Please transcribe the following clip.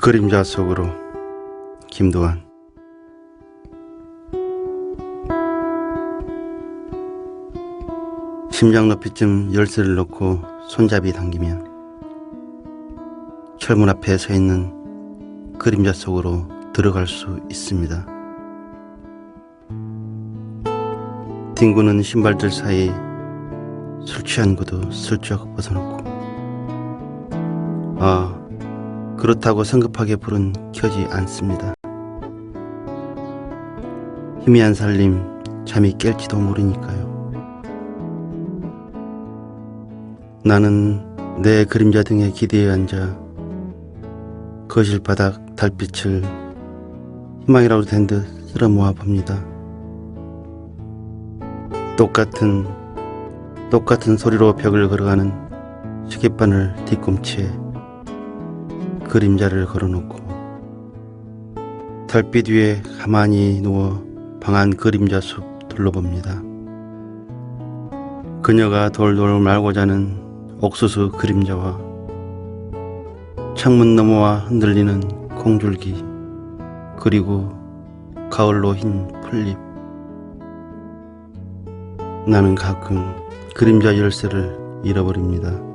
그림자 속으로 김도환 심장 높이쯤 열쇠를 놓고 손잡이 당기면 철문 앞에 서 있는 그림자 속으로 들어갈 수 있습니다. 뒹구는 신발들 사이 술 취한 구두 슬쩍 벗어놓고 아 그렇다고 성급하게 불은 켜지 않습니다. 희미한 살림 잠이 깰지도 모르니까요. 나는 내 그림자 등에 기대에 앉아 거실 바닥 달빛을 희망이라도 된듯 쓸어 모아 봅니다. 똑같은 똑같은 소리로 벽을 걸어가는 시계바늘 뒤꿈치에 그림자를 걸어놓고 달빛 위에 가만히 누워 방안 그림자 숲 둘러봅니다. 그녀가 돌돌 말고 자는 옥수수 그림자와 창문 너머와 흔들리는 콩줄기 그리고 가을로 흰 풀잎 나는 가끔 그림자 열쇠를 잃어버립니다.